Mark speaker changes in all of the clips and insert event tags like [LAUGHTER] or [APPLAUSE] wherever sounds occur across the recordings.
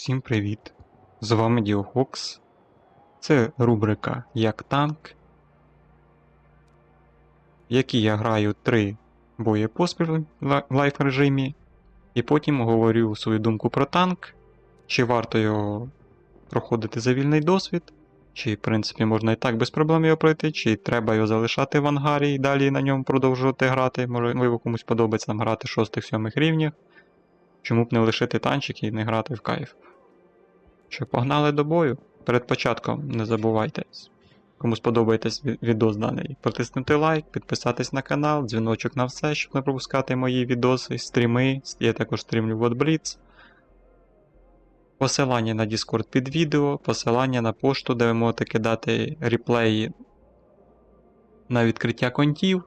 Speaker 1: Всім привіт! З вами Діохокс. Це рубрика Як танк, в якій я граю 3 бої поспіль в лайф режимі, і потім говорю свою думку про танк, чи варто його проходити за вільний досвід, чи, в принципі, можна і так без проблем його пройти, чи треба його залишати в ангарі і далі на ньому продовжувати грати. Можливо, комусь подобається там грати 6-7 рівнях. Чому б не лишити танчик і не грати в кайф. Що, погнали до бою? Перед початком не забувайте. Кому сподобається ві- відос даний, протиснути лайк, підписатись на канал, дзвіночок на все, щоб не пропускати мої відоси, стріми. Я також стрімлю в Blitz. Посилання на Discord під відео, посилання на пошту, де ви можете кидати реплеї на відкриття контів.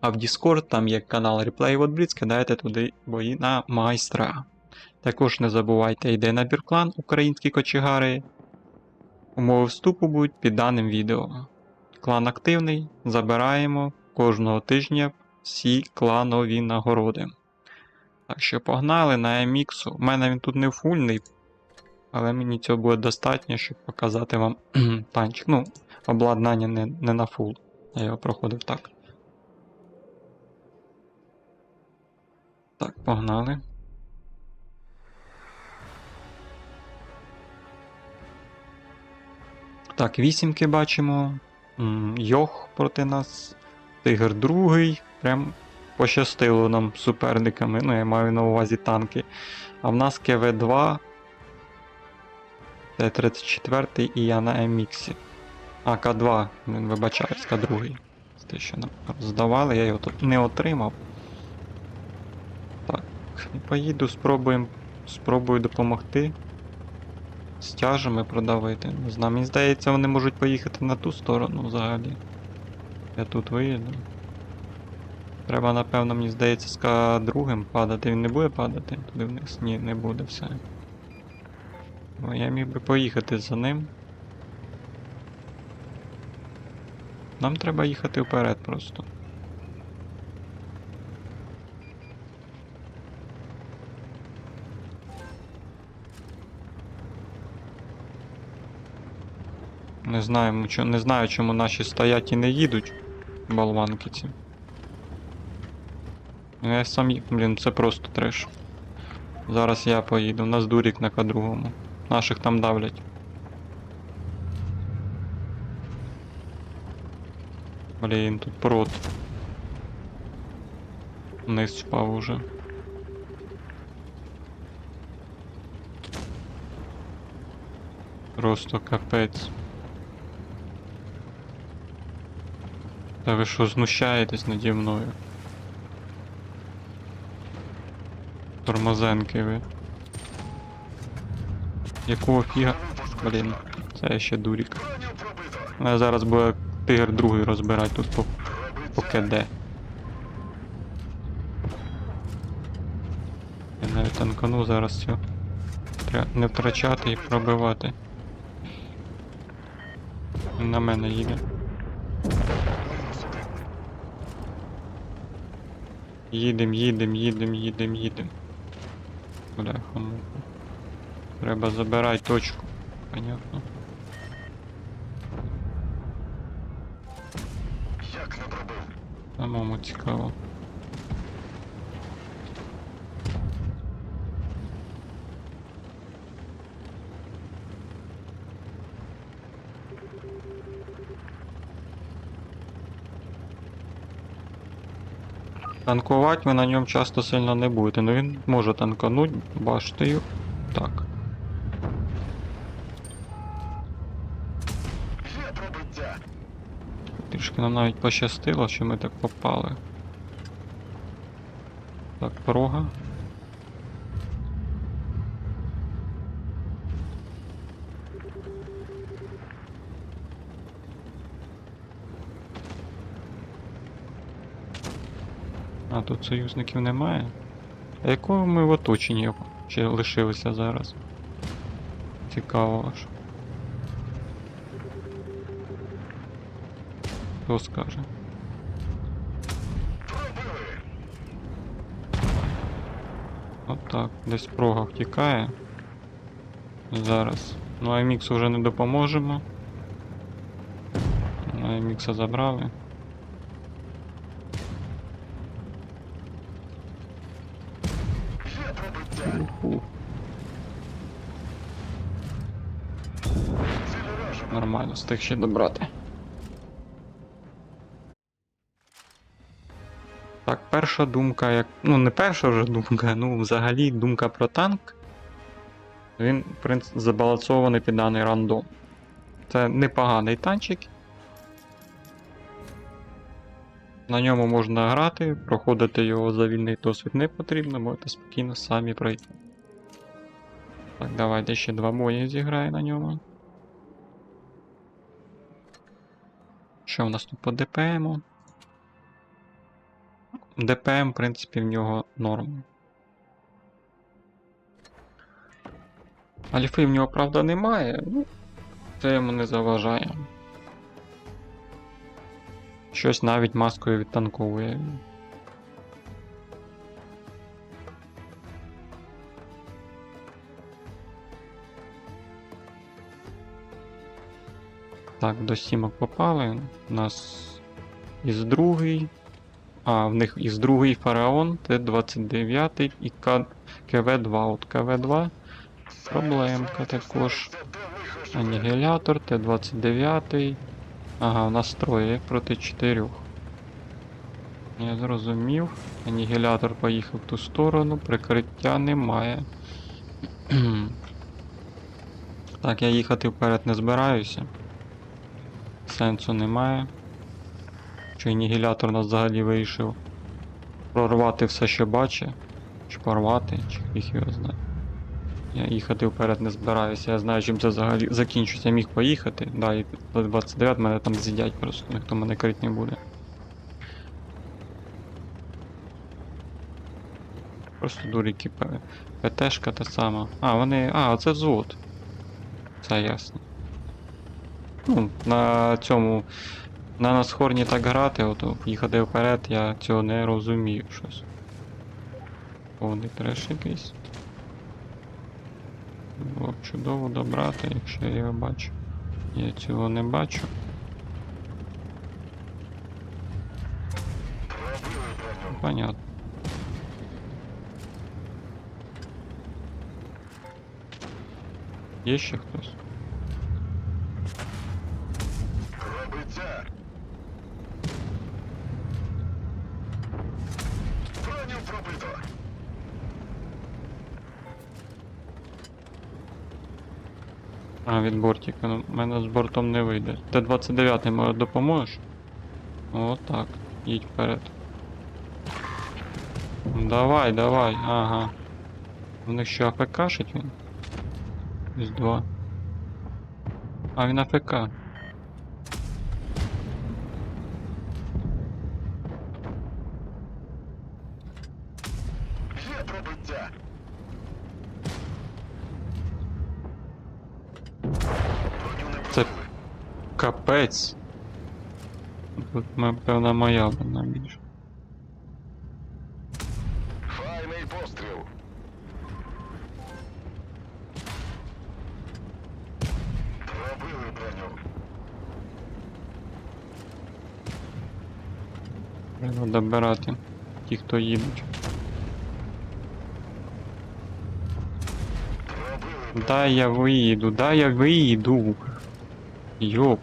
Speaker 1: А в Discord там є канал Replay with Blitz, кидаєте туди бої на майстра. Також не забувайте, йде набір клан Українські кочегари. Умови вступу будуть під даним відео. Клан активний, забираємо кожного тижня всі кланові нагороди. Так що погнали на MX. У мене він тут не фульний, але мені цього буде достатньо, щоб показати вам [CLEARS THROAT] танчик. Ну, обладнання не, не на фул. Я його проходив так. Так, погнали. Так, вісімки бачимо. Йох проти нас. Тигр другий. Прям пощастило нам суперниками. Ну, я маю на увазі танки. А в нас КВ2. Т-34 і я на MX. А, К2, він вибачаюсь, К2. Це те, що нам роздавали, я його тут не отримав. Так, поїду, спробуємо. Спробую допомогти. Стяжами продавити. Не знаю, мені здається, вони можуть поїхати на ту сторону взагалі. Я тут виїду. Треба, напевно, мені здається, з К2 падати. Він не буде падати туди вниз? Ні, не буде все. Ну, я міг би поїхати за ним. Нам треба їхати вперед просто. Не знаю, не знаю, чому наші стоять і не їдуть. Болванки ці. Ну, Я сам Блін, це просто треш. Зараз я поїду. У нас дурік на К2. Наших там давлять. Блін, тут прот. Вниз впав уже. Просто капець. Та ви що, знущаєтесь наді мною? Тормозенки ви. Якого фіга? Блін, це ще дурік. Мене зараз буде тигр другий розбирати тут по, по КД. Я навіть танкану зараз цю. Треба не втрачати і пробивати. На мене їде. Їдем, їдем, їдем, їдем, їдем. Бляха, муха. Треба забирати точку. Понятно. Самому цікаво. Танкувати ви на ньому часто сильно не будете, але він може танкануть баштою. Так. Трішки нам навіть пощастило, що ми так попали. Так, прога. А тут союзників немає. А якого ми в оточенні ще лишилися зараз? Цікаво аж. Хто скаже? Отак, десь прога втікає. Зараз. Ну, Айміксу вже не допоможемо. Ну, Аймікса забрали. Нормально, встиг ще добрати. Так, перша думка, як. Ну, не перша вже думка, ну взагалі думка про танк. Він, в принципі, забалансований під даний рандом. Це непоганий танчик. На ньому можна грати, проходити його за вільний досвід не потрібно, можете спокійно самі пройти. Так, давайте ще два бої зіграю на ньому. Що в нас тут по ДПМу? ДПМ, в принципі, в нього норм. Альфи в нього, правда, немає, ну, це йому не заважає. Щось навіть маскою відтанковує. Так, до сімок попали. У нас із другий. А, в них із другий фараон, Т-29 і КВ-2. От КВ-2. Проблемка також. Анігілятор, Т-29. Ага, у нас троє проти чотирьох. Я зрозумів. Анігілятор поїхав в ту сторону, прикриття немає. [CLEARS THROAT] так, я їхати вперед не збираюся. Сенсу немає. Що анігілятор нас взагалі вирішив прорвати все, що бачить. Чи порвати, чи їх його знає. Я їхати вперед не збираюся, я знаю, чим це взагалі закінчиться. Міг поїхати. Да, і 29 мене там з'їдять просто, ніхто мене крить не буде. Просто дуріки П- ПТшка та сама. А, вони. А, це взвод. Це ясно. Ну, на цьому. На Насхорні так грати, от їхати вперед, я цього не розумію щось. Повний треш якийсь. Було б чудово добрати, якщо я його бачу. Я цього не бачу. Понятно. Є ще хтось? А, від бортика. Ну, мене з бортом не вийде. Т-29 може допоможеш? О, так. Їдь вперед. Давай, давай, ага. В них що АФКшить він? С2. А він АФК. Капець. Тут, певно, моя вона більше.
Speaker 2: Файний постріл. Пробили броню.
Speaker 1: Треба добирати. Ті, хто їдуть. Дай я виїду, дай я виїду. Йоп.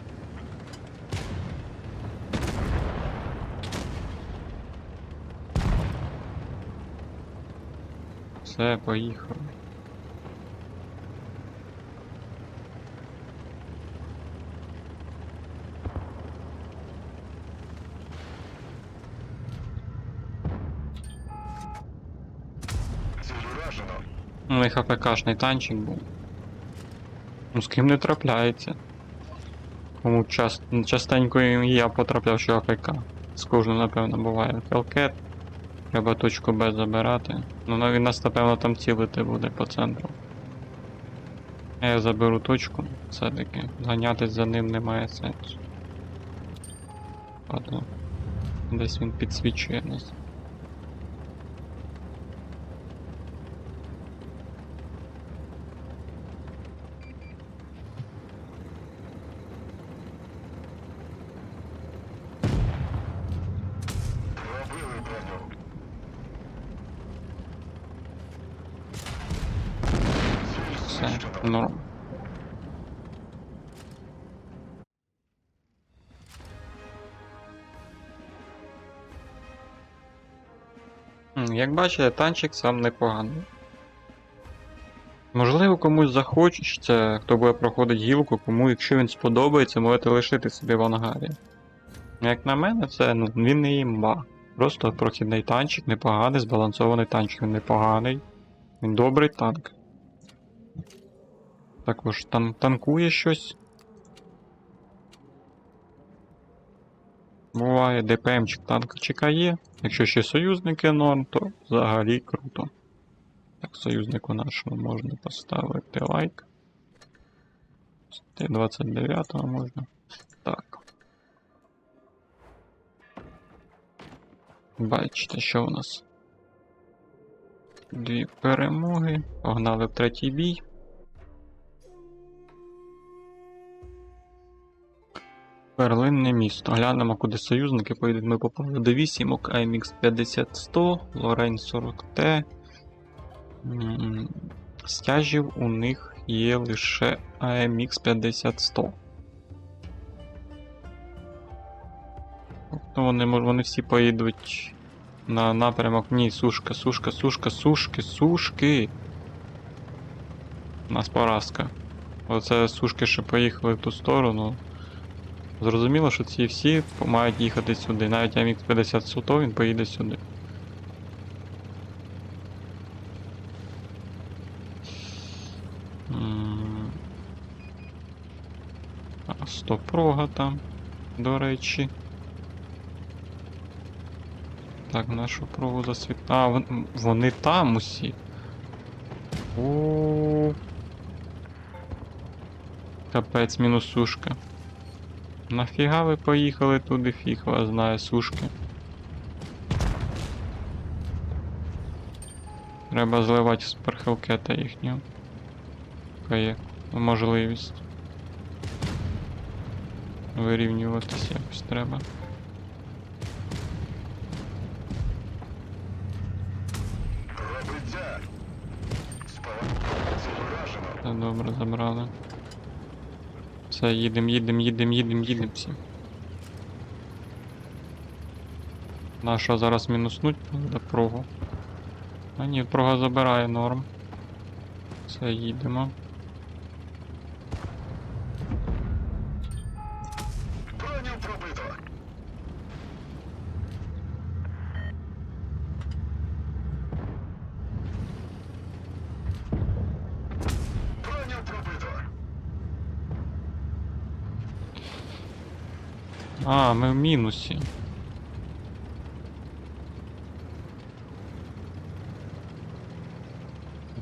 Speaker 1: Все, поїхав.
Speaker 2: Ціль уражено.
Speaker 1: У них АПКшний танчик був. Ну з ким не трапляється. Кому част... частенько я потрапляв, що АПК. З кожним, напевно, буває. Хелкет. Треба точку Б забирати. Ну, він нас, напевно, там цілити буде по центру. А Я заберу точку, все-таки. Ганятись за ним немає сенсу. Ладно. Десь він підсвічує нас. Норм. Як бачите, танчик сам непоганий. Можливо, комусь захочеться, хто буде проходити гілку, кому, якщо він сподобається, можете лишити собі в ангарі. Як на мене, це ну, він не імба. Просто прохідний танчик, непоганий, збалансований танчик, він непоганий. Він добрий танк. Також тан танкує щось. Буває ДПМчик танкчика є. Якщо ще союзники норм, то взагалі круто. Так, союзнику нашому можна поставити лайк. Т-29 можна. Так. Бачите, що у нас? Дві перемоги. Погнали в третій бій. Перлинне місто. Глянемо, куди союзники поїдуть. Ми попали до вісімок, AMX 50-100, Лорень 40T. Стяжів у них є лише AMX 50-100. Тобто вони, вони всі поїдуть на напрямок. Ні, сушка, сушка, сушка, сушки, сушки. У нас поразка. Оце сушки, що поїхали в ту сторону. Зрозуміло, що ці всі мають їхати сюди. Навіть MX 50 Суто він поїде сюди. А, Стопрога там, до речі. Так, нашу прогу засвіт. А, вони там усі. О. Капець, мінус сушка. Нафіга ви поїхали туди, фіг вас знає сушки. Треба зливати з перхелкета їхнього. Така є можливість. Вирівнюватися якось треба. Добре, забрали. Все, їдем, їдем, їдем, їдем, їдем всі. Наша зараз мінуснуть до прогу. А ні, прога забирає норм. Все, їдемо.
Speaker 2: Броню пробито. Броню пробито.
Speaker 1: А, ми в мінусі.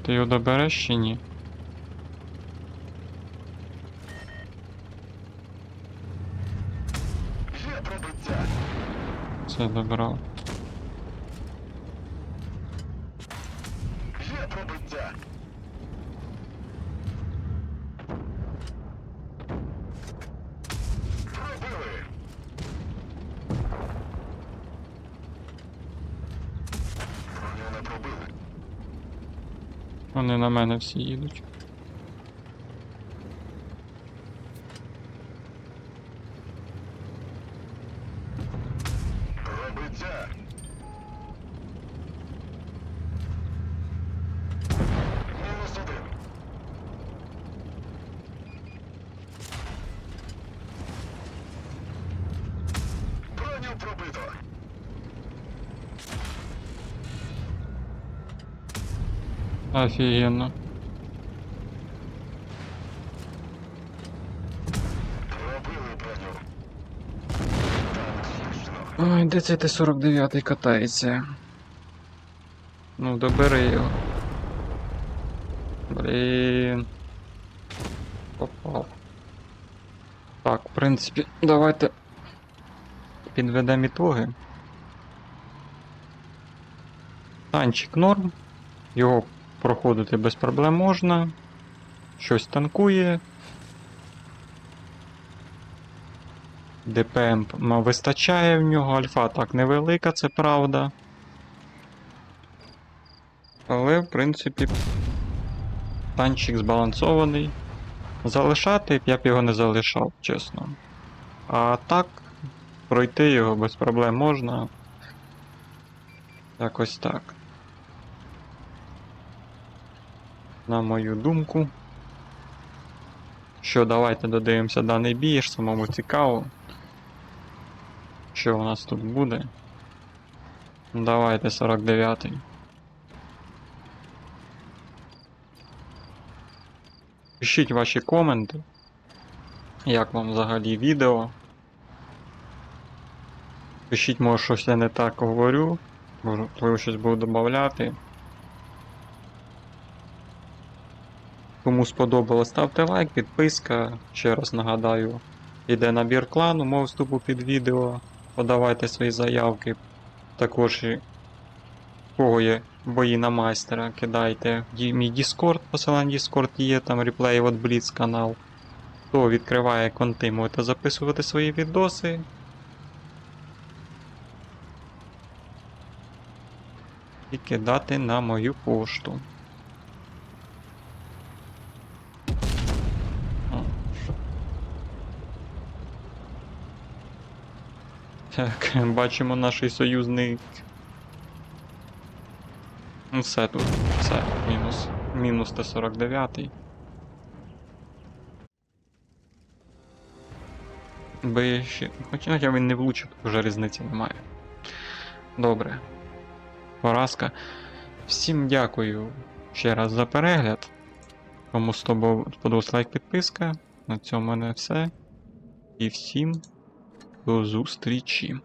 Speaker 1: Ти його добереш чи ні? Все добрав.
Speaker 2: Є пробиття. Пробили. Броню не пробили.
Speaker 1: Вони на мене всі їдуть.
Speaker 2: Пробиття. Мінус один. Броню пробито.
Speaker 1: Офігенно. Ой, де цей Т-49 катається? Ну, добери його. Блін. Попав. Так, в принципі, давайте підведемо ітоги. Танчик норм. Його проходити без проблем можна. Щось танкує. ДПМ вистачає в нього, альфа так невелика, це правда. Але, в принципі, Танчик збалансований. Залишати я б його не залишав, чесно. А так, пройти його без проблем можна. Якось так. На мою думку. Що, давайте додивимося даний бій, самому цікаво. Що у нас тут буде? Давайте 49-й. Пишіть ваші коменти. Як вам взагалі відео? Пишіть, може щось я не так говорю. Можливо, щось буду додати. Кому сподобалось, ставте лайк, підписка. Ще раз нагадаю, іде набір клану, мов вступу під відео. Подавайте свої заявки. Також кого є бої на майстера, кидайте мій Discord, посилання Discord є, там реплей от Blitz канал. Хто відкриває конти, можете записувати свої відоси. І кидати на мою пошту. Так, [LAUGHS] бачимо наш союзник. Ну все тут, все, мінус. Мінус Т-49. Би ще. Хоча хоча він не влучив, вже різниці немає. Добре. Поразка. Всім дякую ще раз за перегляд. Кому сподобався лайк, підписка. На цьому в мене все. І всім зустрічі.